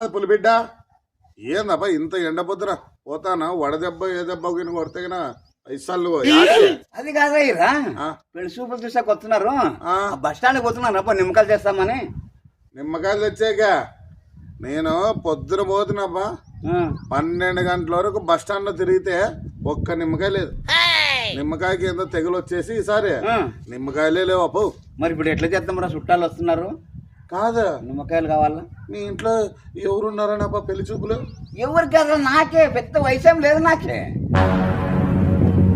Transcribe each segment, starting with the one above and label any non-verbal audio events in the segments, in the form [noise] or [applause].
పులిబిడ్డ ఏందబ్బా ఇంత ఎండ పొద్దున పోతానా? వడదెబ్బ ఏ దెబ్బ గిన కొడితే గిన ఇస్తాలు అది కాదయ్యరా పెళ్ళి చూపులు చూసాక వస్తున్నారు బస్ స్టాండ్కి వస్తున్నారు అప్ప నిమ్మకాయలు చేస్తామని నిమ్మకాయలు తెచ్చాక నేను పొద్దున పోతున్నబ్బా. పన్నెండు గంటల వరకు బస్ స్టాండ్లో తిరిగితే ఒక్క నిమ్మకాయ లేదు. నిమ్మకాయకి ఏందో తెగులు వచ్చేసి ఈసారి. నిమ్మకాయలే లేవు అప్పు మరి ఇప్పుడు ఎట్లా చేస్తాం రా? చుట్టాలు వస్తున్నారు. కాదు? నిమ్మకాయలు కావాలా? మీ ఇంట్లో ఎవరున్నారని అబ్బా పెళ్ళి చూపులు? ఎవరికి కదా నాకే. పెద్ద వయసేం లేదు నాకే.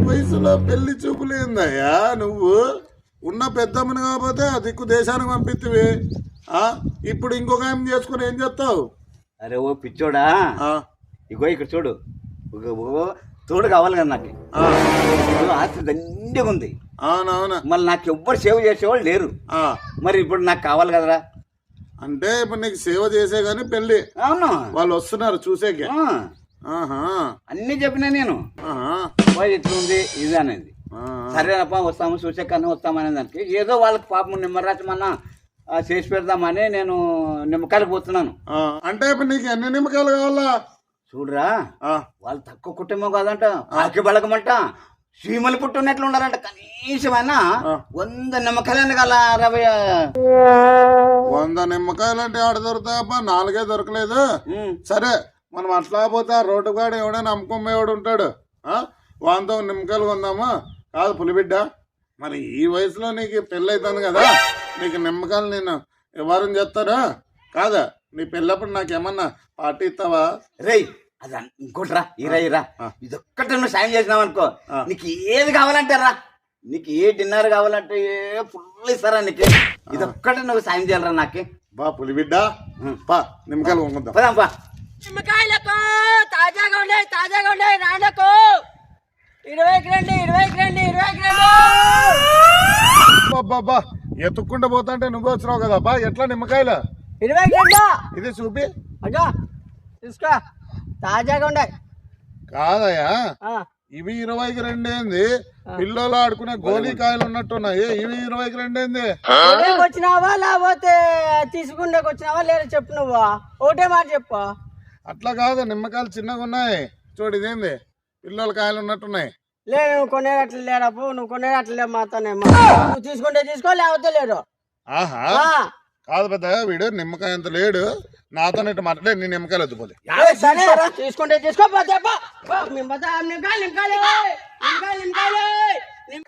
వయసులో పెళ్ళి చూపులు ఏందయ్యా నువ్వు? ఉన్న పెద్దమ్మని కాకపోతే ఆ దిక్కు దేశానికి పంపిత్తివి. ఆ? ఇప్పుడు ఇంకొక ఆమె చేసుకుని ఏం చేస్తావు? అరే ఓ పిచ్చోడా. ఆ, ఇగో ఇక్కడ చూడు. ఇగో, ఓ తోడు కావాలి కదా నాకు. ఆ, ఆస్తి దండిగా ఉంది. అవునవును. మళ్ళీ నాకు ఎవ్వరు సేవ చేసేవాళ్ళు లేరు. ఆ, మరి ఇప్పుడు నాకు కావాలి కదరా? అంటే ఇప్పుడు నీకు సేవ చేసే గానీ పెళ్ళి అవును. వాళ్ళు వస్తున్నారు చూసేకే. ఆ, ఆహా. అన్నీ చెప్పినా నేను. ఆహా, పోయి ఇట్లుంది ఇది అనేది. సరేనప్పా వస్తాము చూసాకన్నా వస్తామనే దానికి. ఏదో వాళ్ళకి పాపం నిమ్మరాచమన్నా ఆ, చేసి పెడదామని నేను నిమ్మకాయలకు పోతున్నాను. ఆ. అంటే ఇప్పుడు నీకు ఎన్ని నిమ్మకాయలు కావాలా? చూడరా ఆ, వాళ్ళు తక్కువ కుటుంబం కాదంట ఆకి బలగమంట సీమలు పుట్టున్నట్లు ఉన్నారంట కనీసమైనా వంద నిమ్మకాయలు గల అరవై వంద నిమ్మకాయలు అంటే ఆడ దొరుకుతాయబ్బా నాలుగే దొరకలేదు. సరే మనం అట్లా పోతే ఆ రోడ్డు కాడ ఎవడైనా అమ్ముకుమ్మేవాడు ఉంటాడు? వాంతో నిమ్మకాయలు కొందామా? కాదు పులిబిడ్డ మరి ఈ వయసులో నీకు పెళ్ళి అవుతుంది కదా. నీకు నిమ్మకాయలు నేను వ్యవహారం చేస్తారా? కాదా నీ పెళ్ళప్పుడు నాకేమన్నా పార్టీ ఇస్తావా? రేయ్ అది ఇంకోటి రా ఇరా ఇరా ఇది ఒక్కటి నువ్వు సాయం చేసినావు అనుకో. నీకు ఏది కావాలంటే రా నీకు ఏ డిన్నర్ కావాలంటే ఏ ఫుల్ ఇస్తారా నీకు? ఇది ఒక్కటి నువ్వు సాయం చేయాలరా నాకు. బా పులిబిడ్డ. పా నిమ్మకాయలు కొనుక్కుందాం పదాం పా. నిమ్మకాయలకు తాజాగా ఉన్నాయి తాజాగా ఉన్నాయి నాన్నకు. ఇరవైకి రండి ఇరవైకి రండి ఇరవైకి రండి. అబ్బా ఎత్తుక్కుంటూ పోతాంటే నువ్వు వచ్చినావు కదా బా ఎట్లా నిమ్మకాయలు? ఇరవైకి రండి. ఇది చూపి. అయ్యో తీసుకో తాజాగా ఉన్నాయి కాదయ్యా. ఆ, ఇవి ఇరవైకి రెండేంది? పిల్లలు ఆడుకునే గోళీకాయలు ఉన్నట్టున్నాయి. ఇవి ఇరవైకి రెండేంది? వచ్చినావా లేకపోతే తీసుకుండేకి వచ్చినావా లేదా చెప్పు నువ్వు. ఒకటే మాట చెప్పు. అట్లా కాదు నిమ్మకాయలు చిన్నగా ఉన్నాయి. చూడు ఇదేంది? పిల్లల కాయలు ఉన్నట్టున్నాయి. లే నువ్వు కొనేటట్లు లేడప్పు నువ్వు కొనేటట్లు లేవు మాతోనేమో. నువ్వు తీసుకుంటే తీసుకో లేకపోతే లేదు. ఆహా. ఆ, కాదు పెద్ద వీడు నిమ్మకాయ అంత లేడు. నాతో ఇటు మాట్లాడే నీ నిమ్మకాయలు వద్దుపోలే తీసుకుంటే తీసుకోపోతే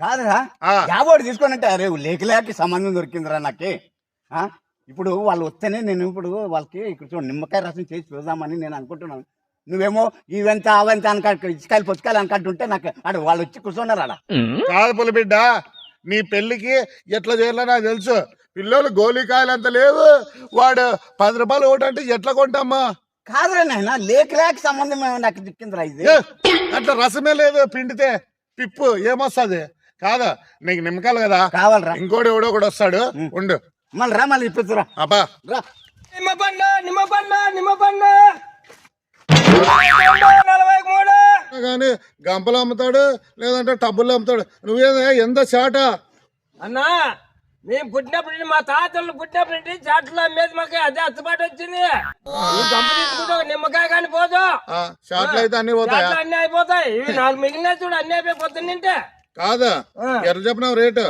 కాదురా ఆ. యాబోడు తీసుకొనంటే అరే లేక లేక సంబంధం దొరికిందిరా నాకు. ఆ? ఇప్పుడు వాళ్ళు వస్తేనే నేను ఇప్పుడు వాళ్ళకి ఇక్కడ చూడు నిమ్మకాయ రసం చేసి చూద్దామని నేను అనుకుంటున్నాను. నువ్వేమో ఇవంతా అవంతా అనక ఇసుకాయలు పుచ్చకాయలు అనుకుంటుంటే నాకు ఆడ వాళ్ళు వచ్చి కూర్చున్నారు ఆడ కాదు పులిబిడ్డ నీ పెళ్ళికి ఎట్లా చేయాలో నాకు తెలుసు. పిల్లలు గోళీకాయలు అంత లేవు వాడు పది రూపాయలు ఒకటి అంటే ఎట్లా కొంటామ్మా? కాదురా నాయన లేక లేక సంబంధం ఏమో నాకు దిక్కిందిరా ఇది. ఏ, అట్లా రసమే లేదు పిండితే. పిప్పు ఏమొస్తుంది? కాదా? నీకు నిమ్మకాయలు కదా? కావాలరా. ఇంకోటి ఎవడో కూడా వస్తాడు. ఉండు. మళ్ళీ రా మళ్ళీ ఇప్పిస్తురా. అబ్బా. రా. నిమ్మ పండు నిమ్మ పండు నిమ్మ పండు నలభై మూడు. కానీ గంపలు అమ్ముతాడు లేదంటే టబ్బులు అమ్ముతాడు. నువ్వేదా ఎంత చాట? అన్నా మేము పుట్టినప్పటి నుండి మా తాతలు పుట్టినప్పటి నుండి చాట్లో అమ్మేది మాకు అదే అచ్చుబాటు వచ్చింది. ఈ గంప తీసుకుంటే ఒక నిమ్మకాయ కానీ పోదు. షాట్లు అయితే అన్ని పోతాయా? అన్ని అయిపోతాయి. ఇవి నాలుగు మిగిలిన చూడు అన్ని అయిపోయి పొద్దున్న తింటే. కాదా. ఎట్లా చెప్పినావు రేటు?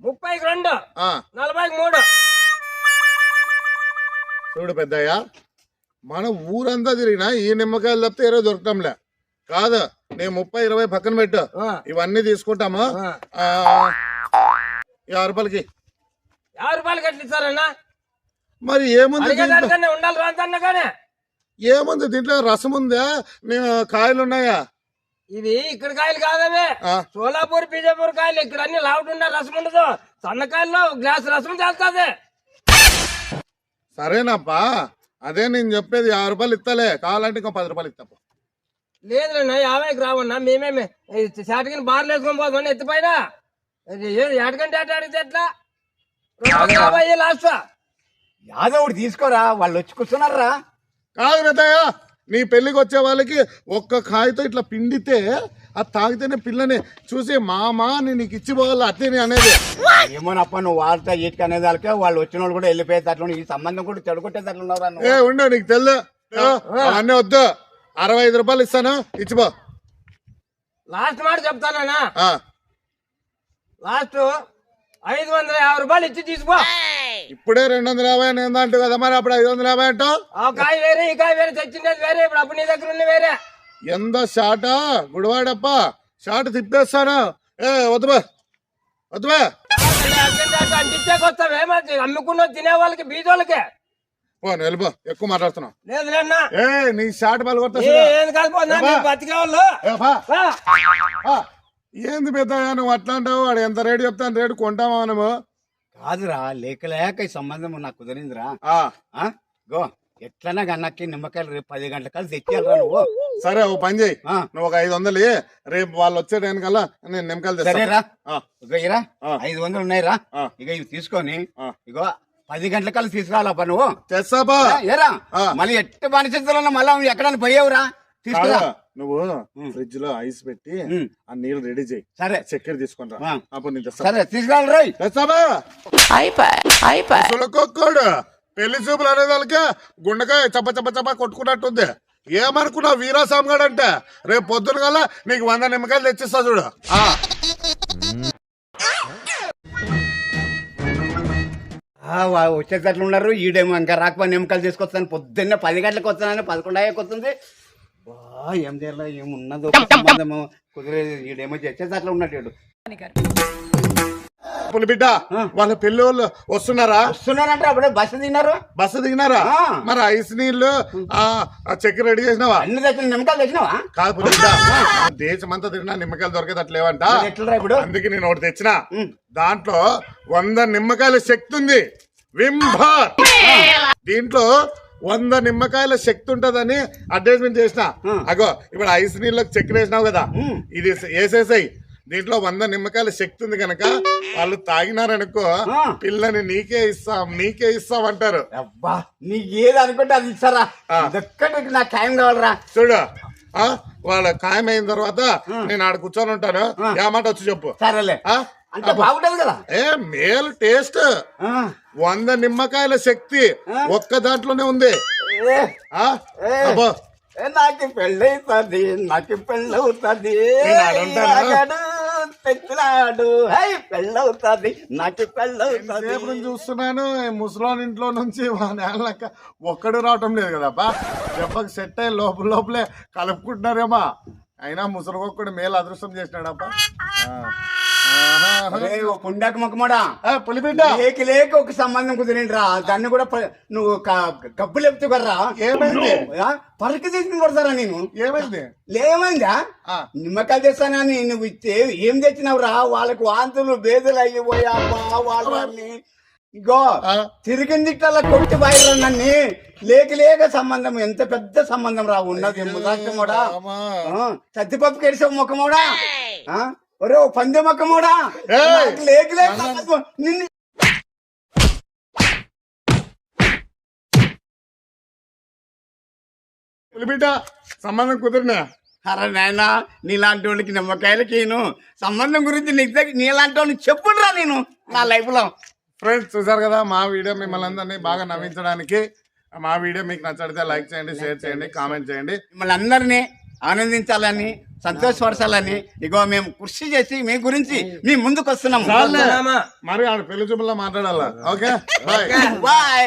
ముప్పైకి రెండు. ఆ. నలభైకి మూడు. చూడు పెద్దయ్య మన ఊరంతా తిరిగినా ఈ నిమ్మకాయలు తప్పితే ఏరో దొరకటంలే కాదు నేను ముప్పై ఇరవై పక్కన పెట్టు. ఇవన్నీ తీసుకుంటాము. యాభై రూపాయలకి. యాభై రూపాయలు కట్టి ఇస్తారన్నా మరి ఏముంది ఉండాలి రాంతన్నా కానీ. ఏముంది దీంట్లో రసం ఉందా? నీ- కాయలు ఉన్నాయా? ఇవి ఇక్కడ కాయలు కాదవే. సోలాపూర్ బీజాపూర్ కాయలు ఇక్కడ అన్ని లావుట్ ఉండే రసం ఉండదు. సన్నకాయల్లో గ్లాస్ రసం చేస్తుంది. సరేనప్పా. అదే నేను చెప్పేది యాభై రూపాయలు ఇస్తలే కావాలంటే ఇంకో పది రూపాయలు ఇస్తా లేదులేనా యాభైకి రావన్నా. మేమేమే షాటికి బార్లు వేసుకొని పోతాం ఎత్తిపైన అడిగితే ఎట్లా? యాభై లాస్ట్? యాదవుడు తీసుకోరా వాళ్ళు వచ్చి కూర్చున్నారా? కాదు పెద్దయ్య నీ పెళ్ళికి వచ్చే వాళ్ళకి ఒక్క కాయతో ఇట్లా పిండితే అది తాగితేనే పిల్లని చూసి మామా నేను నీకు ఇచ్చిపోవాలి అత్తేని అనేది. ఏమోనప్ప నువ్వు వాళ్ళతో ఈటికి అనే దానికే వాళ్ళు వచ్చిన వాళ్ళు కూడా వెళ్ళిపోయేటట్లు ఈ సంబంధం కూడా చెడగొట్టేటట్లు? ఏ ఉండు నీకు తెలుదు. ఏ, అవన్నీ వద్దు. అరవై ఐదు రూపాయలు ఇస్తాను. ఇచ్చిపో లాస్ట్ మాట చెప్తానా ఆ, లాస్ట్ ఐదు వందల యాభై రూపాయలు ఇచ్చి తీసుకో. ఇప్పుడే రెండు వందల యాభై అని ఏందంటు కదా మరి? అప్పుడు ఐదు వందల యాభై అంటావు? ఆ కాయ వేరే ఈ కాయ వేరే తెచ్చిండేది వేరే ఇప్పుడు అప్పుడు నీ దగ్గర ఉంది వేరే. ఎంత షాట? గుడివాడప్ప. షాట్ తిప్పేస్తాను. ఏ వద్దుబా. వద్దుబా. అంటించేకొస్తావే మరి అమ్ముకున్న తినే వాళ్ళకి బీదోళ్ళకి. పో నువ్వు వెళ్ళిపో. ఎక్కువ మాట్లాడుతున్నావు. లేదు లేనా ఏ నీ షాట్ బాల్ కొడతా ఏ, ఏమ్మా? బతికే వాళ్ళు. ఏంది పెద్ద నువ్వు అట్లా అంటావు? వాడు ఎంత రేటు చెప్తాను రేటు కొంటామా మనము? కాదురా లేక లేక ఈ సంబంధం నాకు కుదిరిందిరా. ఆ, ఆ? గో ఎట్లన్నా గన్నకి నిమ్మకాయలు రేపు పది గంటల కాదు తెచ్చేయాలరా నువ్వు. సరే ఓ పని చేయి. ఆ, నువ్వు ఒక ఐదు వందలు ఇయ్యి. రేపు వాళ్ళు వచ్చే టైం కల్లా నేను నిమ్మకాయలు తెస్తాను సరేరా. ఆ, ఇగో ఇరా ఆ. ఐదు వందలు ఉన్నాయిరా. ఆ. ఇక ఇవి తీసుకొని ఆ. ఇగో పది గంటల కల్లా తీసుకురాలప్ప నువ్వు. తెస్తాపా? ఏరా. ఆ. మళ్ళీ ఎట్టి పరిస్థితుల్లో మళ్ళీ నువ్వు ఎక్కడైనా పోయావురా? తీసుకురా. కాదు, నువ్వు ఫ్రిడ్జ్లో ఐస్ పెట్టి. ఆ నీళ్ళు రెడీ చేయి. సరే. చక్కెర తీసుకుంటా. అప్పుడు నేను సరే తీసుకురాలి పెళ్ళి చూపులు అనే వాళ్ళకి గుండెకాయ చప్ప చప్ప చప్ప కొట్టుకున్నట్టుంది. ఏమనుకున్నా వీరాస్వామి గారు అంటే రేపు పొద్దున కల్లా నీకు వంద నిమ్మకాయలు తెచ్చిస్తా చూడు. ఆ, ఆ, వా- వచ్చేటట్లు ఉన్నారు ఈడేమో ఇంకా రాకపోయి నిమ్మకాయలు తీసుకొస్తాను. పొద్దున్నే పది గంటలకు వస్తానని పదకొండు అయ్యాక వస్తుంది బా ఏం చేయాలి ఏమున్నదో సంబంధము కుదిరేది ఈడేమో చేసేటట్లు ఉన్నాడు ఈడు. పులి బిడ్డ. వాళ్ళ పెళ్ళి వాళ్ళు వస్తున్నారా? వస్తున్నారంటే అప్పుడే బస్సు తిన్నారు బస్సు దిగినారా. మరి ఐస్ నీళ్ళు ఆ ఆ చక్కెర రెడీ చేసినావా? అన్ని తెచ్చిన నిమ్మకాయలు తెచ్చినావా? కాదు పులి బిడ్డ దేశమంతా తిరిగినా నిమ్మకాయలు దొరికేదట్లేవంట ఇప్పుడు? అందుకే నేను ఒకటి తెచ్చిన. దాంట్లో వంద నిమ్మకాయల శక్తి ఉంది. వింభార్ [laughs] దీంట్లో వంద నిమ్మకాయల శక్తి ఉంటదని అడ్వర్టైజ్మెంట్ చేసిన. అగో ఇప్పుడు ఐస్ నీళ్ళకి చక్కెర వేసినావు కదా. ఇది వేసేసాయి దీంట్లో వంద నిమ్మకాయల శక్తి ఉంది కనుక వాళ్ళు తాగినారనుకో. పిల్లని నీకే ఇస్తాం నీకే ఇస్తాం అంటారు అబ్బా నీకు ఏది అనుకుంటే అది ఇస్తారా ఆ. ఇదొక్కటి నాకు ఖాయం కావాలరా చూడు ఆ వాళ్ళ ఖాయం అయిన తర్వాత నేను ఆడ కూర్చొని ఉంటాను. ఏమాట వచ్చి చెప్పు సరేలే ఆ? అంటే బాగుంటది కదా? ఏ మేలు టేస్ట్. వంద నిమ్మకాయల శక్తి ఒక్క దాంట్లోనే ఉంది. ఆ. అబ్బో. ఏ, నాకు పెళ్ళవుతుంది నాకు పెళ్ళవుతుంది? తెచ్చినాడు. హై పెళ్ళవుతుంది నాకు పెళ్ళవుతుంది. చూస్తున్నాను ముసలోని ఇంట్లో నుంచి నేలక ఒక్కడు రావటం లేదు కదా బా దెబ్బకి సెట్ అయ్యి లోపల లోపలే కలుపుకుంటున్నారేమా. అయినా ముసలికొక్కడు మేలు అదృష్టం చేసినాడబ్బా. పుండాకు మొక్కమోడా. పులిబిడ్డ. లేక లేక ఒక సంబంధం కుదిరిండ్రా. దాన్ని కూడా నువ్వు క- గబ్బు లేపుతూ కర్రా? ఏమైంది? పరికి తీసుకుని కొడతారా నేను. ఏమైంది? లేమైందా? ఆ. నిమ్మకాయలు తెస్తానని నువ్వు ఇస్తే ఏం తెచ్చినావురా? వాళ్ళకి వాంతులు బేదలు అయిపోయా వాళ్ళని. ఇగో ఆ. తిరిగిందిట్లా కొట్టి బయట నన్ను. లేక లేక సంబంధం ఎంత పెద్ద సంబంధం రా ఉన్నది. ముదాష్టమోడా రామా. సత్తిపప్పు కెడిసావు ముఖమోడా. ఆ? ఒరే ఓ పంది ముఖమోడా ఏయ్. నాకు లేక. నిన్ను పులిబిడ్డ సంబంధం కుదిరినా? అరే నాయనా నీలాంటి వాళ్ళకి నిమ్మకాయలకి నేను సంబంధం గురించి నీకు దగ్గర నీలాంటి వాళ్ళని చెప్పుడురా నేను నా లైఫ్లో. ఫ్రెండ్స్ చూసారు కదా మా వీడియో మిమ్మల్ని అందరినీ బాగా నవ్వించడానికి. మా వీడియో మీకు నచ్చితే లైక్ చేయండి షేర్ చేయండి కామెంట్ చేయండి. మిమ్మల్ని అందరినీ ఆనందించాలని సంతోషపరచాలని ఇగో మేము కృషి చేసి మీ గురించి మీ ముందుకు. వస్తున్నామా? మరి ఆడ పెళ్ళి చూపుల్లో మాట్లాడాలా? ఓకే. [laughs] బాయ్